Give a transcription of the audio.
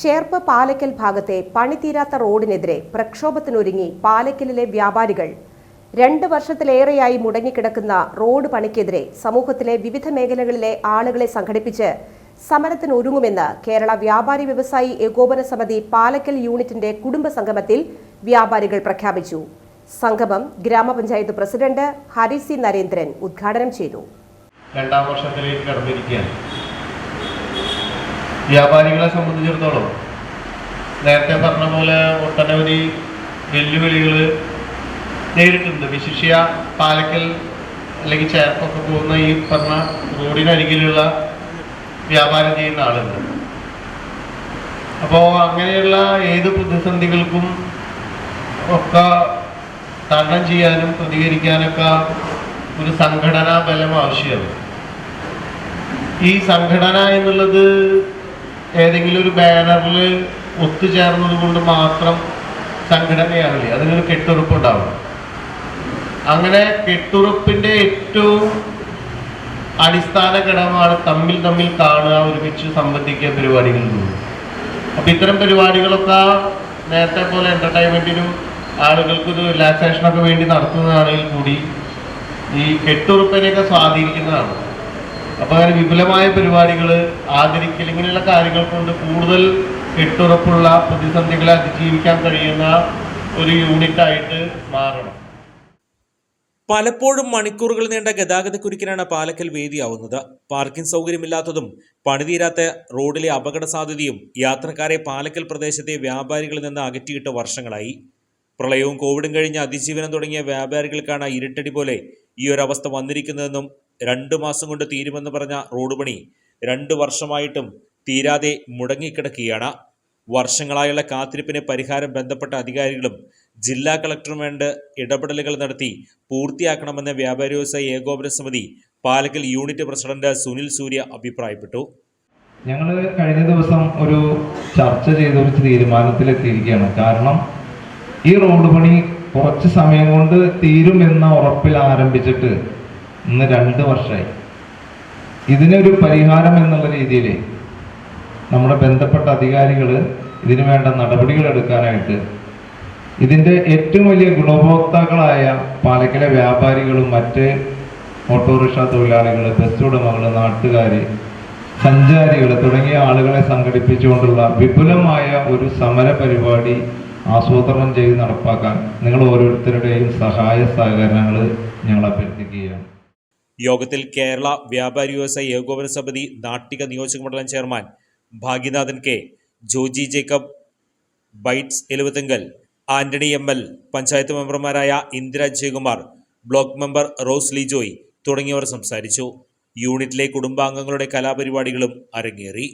ചേർപ്പ് പാലക്കൽ ഭാഗത്തെ പണിതീരാത്ത റോഡിനെതിരെ പ്രക്ഷോഭത്തിനൊരുങ്ങി പാലക്കലിലെ വ്യാപാരികൾ. രണ്ട് വർഷത്തിലേറെയായി മുടങ്ങിക്കിടക്കുന്ന റോഡ് പണിക്കെതിരെ സമൂഹത്തിലെ വിവിധ മേഖലകളിലെ ആളുകളെ സംഘടിപ്പിച്ച് സമരത്തിനൊരുങ്ങുമെന്ന് കേരള വ്യാപാരി വ്യവസായി ഏകോപന സമിതി പാലക്കൽ യൂണിറ്റിന്റെ കുടുംബ സംഗമത്തിൽ വ്യാപാരികൾ പ്രഖ്യാപിച്ചു. സംഗമം ഗ്രാമപഞ്ചായത്ത് പ്രസിഡന്റ് ഹരി സി നരേന്ദ്രൻ ഉദ്ഘാടനം ചെയ്തു. രണ്ടാം വർഷത്തിലേക്ക് കടന്നിരിക്കുകയാണ്. വ്യാപാരികളെ സംബന്ധിച്ചിടത്തോളം നേരത്തെ പറഞ്ഞ പോലെ ഒട്ടനവധി വെല്ലുവിളികൾ നേരിട്ടുണ്ട്. വിശിഷ്യ പാലക്കൽ അല്ലെങ്കിൽ ചേർപ്പൊക്കെ പോകുന്ന ഈ പറഞ്ഞ റോഡിനരികിലുള്ള വ്യാപാരം ചെയ്യുന്ന ആളുണ്ട് അപ്പോൾ അങ്ങനെയുള്ള ഏത് പ്രതിസന്ധികൾക്കും ഒക്കെ തരണം ചെയ്യാനും പ്രതികരിക്കാനൊക്കെ ഒരു സംഘടനാ ബലം ആവശ്യമാണ്. ഈ സംഘടന എന്നുള്ളത് ഏതെങ്കിലും ഒരു ബാനറിൽ ഒത്തുചേർന്നത് കൊണ്ട് മാത്രം സംഘടനയാവില്ല? അതിനൊരു കെട്ടുറപ്പുണ്ടാവും അങ്ങനെ കെട്ടുറപ്പിന്റെ ഏറ്റവും അടിസ്ഥാന ഘടകമാണ് തമ്മിൽ തമ്മിൽ കാണുക ഒരുമിച്ച് സംബന്ധിക്കുക പരിപാടികളിൽ നിന്ന്. അപ്പൊ ഇത്തരം പരിപാടികളൊക്കെ നേരത്തെ പോലെ എന്റർടൈൻമെന്റിനും ആളുകൾക്കൊരു റിലാക്സേഷനൊക്കെ വേണ്ടി നടത്തുന്നതാണെങ്കിൽ കൂടി ഈ കെട്ടുറപ്പിനെയൊക്കെ സ്വാധീനിക്കുന്നതാണ്. അപ്പൊ അങ്ങനെ വിപുലമായ പരിപാടികൾ ആദരിക്കൽ ഇങ്ങനെയുള്ള കാര്യങ്ങൾ കൊണ്ട് കൂടുതൽ കെട്ടുറപ്പുള്ള പ്രതിസന്ധികളെ അതിജീവിക്കാൻ കഴിയുന്ന ഒരു യൂണിറ്റായിട്ട് മാറണം. പലപ്പോഴും മണിക്കൂറുകൾ നീണ്ട ഗതാഗതക്കുരുക്കിനാണ് പാലക്കൽ വേദിയാവുന്നത്. പാർക്കിംഗ് സൗകര്യമില്ലാത്തതും പണിതീരാത്ത റോഡിലെ അപകട സാധ്യതയും യാത്രക്കാരെ പാലക്കൽ പ്രദേശത്തെ വ്യാപാരികളിൽ നിന്ന് അകറ്റിയിട്ട് വർഷങ്ങളായി. പ്രളയവും കോവിഡും കഴിഞ്ഞ് അതിജീവനം തുടങ്ങിയ വ്യാപാരികൾക്കാണ് ഇരുട്ടടി പോലെ ഈ ഒരവസ്ഥ വന്നിരിക്കുന്നതെന്നും രണ്ടു മാസം കൊണ്ട് തീരുമെന്ന് പറഞ്ഞ റോഡ് പണി രണ്ട് വർഷമായിട്ടും തീരാതെ മുടങ്ങിക്കിടക്കുകയാണ്. വർഷങ്ങളായുള്ള കാത്തിരിപ്പിന് പരിഹാരം ബന്ധപ്പെട്ട അധികാരികളും ജില്ലാ കളക്ടറും വേണ്ട ഇടപെടലുകൾ നടത്തി പൂർത്തിയാക്കണമെന്ന് വ്യാപാരി വ്യവസായ ഏകോപന സമിതി പാലക്കൽ യൂണിറ്റ് പ്രസിഡന്റ് സുനിൽ സൂര്യ അഭിപ്രായപ്പെട്ടു. ഞങ്ങൾ കഴിഞ്ഞ ദിവസം ഒരു ചർച്ച ചെയ്ത ഒരു തീരുമാനത്തിലെത്തിയിരിക്കുകയാണ്. കാരണം ഈ റോഡ് പണി കുറച്ച് സമയം കൊണ്ട് തീരുമെന്ന ഉറപ്പിൽ ആരംഭിച്ചിട്ട് ഇന്ന് രണ്ട് വർഷമായി ഇതിനൊരു പരിഹാരം എന്നുള്ള രീതിയിൽ നമ്മുടെ ബന്ധപ്പെട്ട അധികാരികൾ ഇതിനു വേണ്ട നടപടികൾ എടുക്കാനായിട്ട് ഇതിന്റെ ഏറ്റവും വലിയ ഗുണഭോക്താക്കളായ പാലക്കിലെ വ്യാപാരികളും മറ്റ് ഓട്ടോറിക്ഷ തൊഴിലാളികൾ ബസ് ഉടമകൾ നാട്ടുകാർ സഞ്ചാരികൾ തുടങ്ങിയ ആളുകളെ സംഘടിപ്പിച്ചുകൊണ്ടുള്ള വിപുലമായ ഒരു സമര പരിപാടി ആസൂത്രണം ചെയ്ത് നടപ്പാക്കാൻ നിങ്ങൾ ഓരോരുത്തരുടെയും സഹായ സഹകരണങ്ങൾ ഞങ്ങൾ അഭ്യർത്ഥിക്കുകയാണ്. യോഗത്തിൽ കേരള വ്യാപാരി വ്യവസായ ഏകോപന സമിതി നാട്ടിക നിയോജക മണ്ഡലം chairman Bhagyanathan K Joji Jacob bytes Eluppathinkal Antony M L panchayat മെമ്പർമാരായ ഇന്ദിര ജയകുമാർ ബ്ലോക്ക് മെമ്പർ റോസ് ലിജോയ് തുടങ്ങിയവർ സംസാരിച്ചു. യൂണിറ്റിലെ കുടുംബാംഗങ്ങളുടെ കലാപരിപാടികളും അരങ്ങേറി.